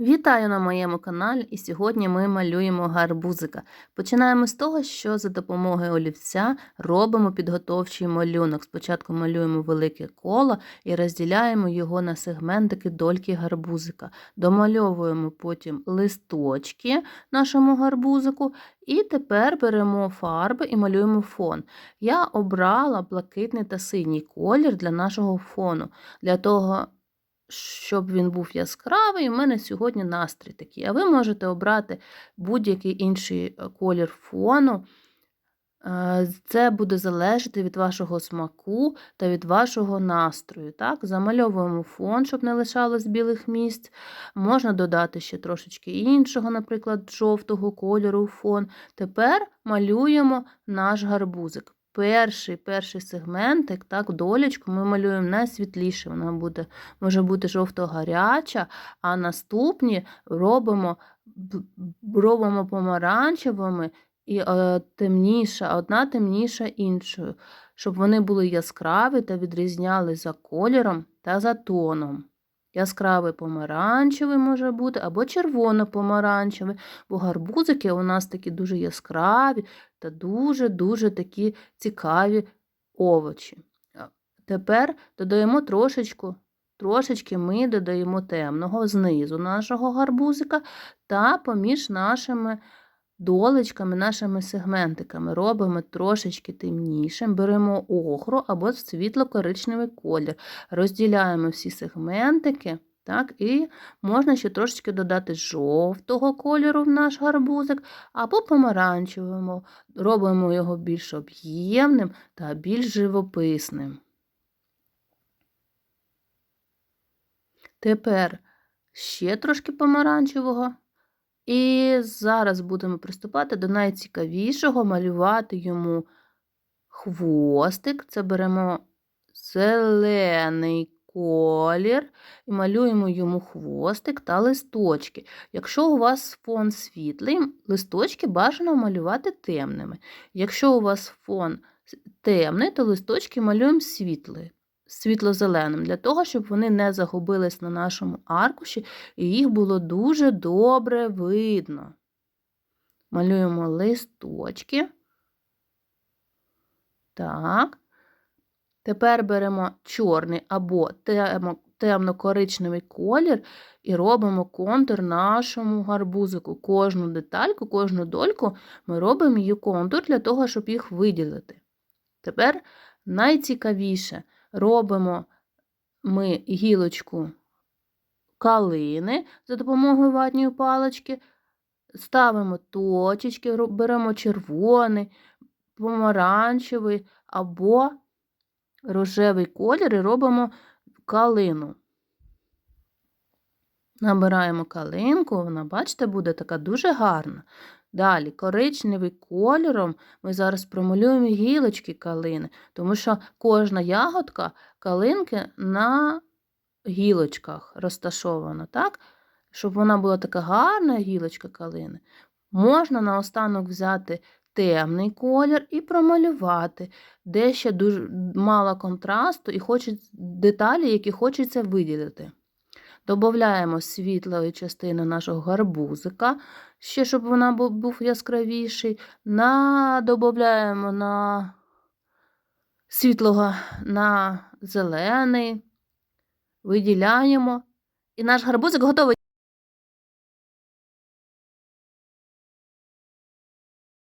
Вітаю на моєму каналі, і сьогодні ми малюємо гарбузика. Починаємо з того, що за допомогою олівця робимо підготовчий малюнок. Спочатку малюємо велике коло і розділяємо його на сегментики дольки гарбузика. Домальовуємо потім листочки нашому гарбузику, і тепер беремо фарби і малюємо фон. Я обрала блакитний та синій колір для нашого фону. Для того, щоб він був яскравий, у мене сьогодні настрій такий. А ви можете обрати будь-який інший е, колір фону. Е, Це буде залежати від вашого смаку та від вашого настрою. Так? Замальовуємо фон, щоб не лишалось білих місць. Можна додати ще трошечки іншого, наприклад, жовтого кольору фон. Тепер малюємо наш гарбузик. Перший перший сегментик, так, долічку ми малюємо найсвітліше. Вона буде, може бути жовто-гаряча, а наступні робимо робимо помаранчевими і е, темніша, одна темніша іншою, щоб вони були яскраві та відрізняли за кольором та за тоном. Яскравий помаранчевий може бути, або червоно-помаранчевий, бо гарбузики у нас такі дуже яскраві та дуже-дуже такі цікаві овочі. Тепер додаємо трошечку, трошечки ми додаємо темного знизу нашого гарбузика та поміж нашими долечками, нашими сегментиками робимо трошечки темнішим, беремо охру або світло-коричневий колір, розділяємо всі сегментики. Так, І можна ще трошечки додати жовтого кольору в наш гарбузик, або помаранчевого, робимо його більш об'ємним та більш живописним. Тепер ще трошки помаранчевого. І зараз будемо приступати до найцікавішого малювати йому хвостик. Це беремо зелений колір і малюємо йому хвостик та листочки. Якщо у вас фон світлий, листочки бажано малювати темними. Якщо у вас фон темний, то листочки малюємо світлі світло-зеленим, для того, щоб вони не загубились на нашому аркуші, і їх було дуже добре видно. Малюємо листочки. Так. Тепер беремо чорний або темно-коричневий колір і робимо контур нашому гарбузику. Кожну детальку, кожну дольку ми робимо її контур для того, щоб їх виділити. Тепер найцікавіше робимо ми гілочку калини за допомогою ватньої палички, ставимо точечки, беремо червоний, помаранчевий або рожевий колір і робимо калину. Набираємо калинку, вона, бачите, буде така дуже гарна. Далі, коричневим кольором ми зараз промалюємо гілочки калини, тому що кожна ягодка калинки на гілочках розташована, так? щоб вона була така гарна гілочка калини. Можна наостанок взяти темний колір і промалювати, де ще дуже мало контрасту і хочуть деталі, які хочеться виділити. Додаємо світлої частини нашого гарбузика, ще щоб вона був яскравіший. На... Додаємо на світлого на зелений, виділяємо. І наш гарбузик готовий.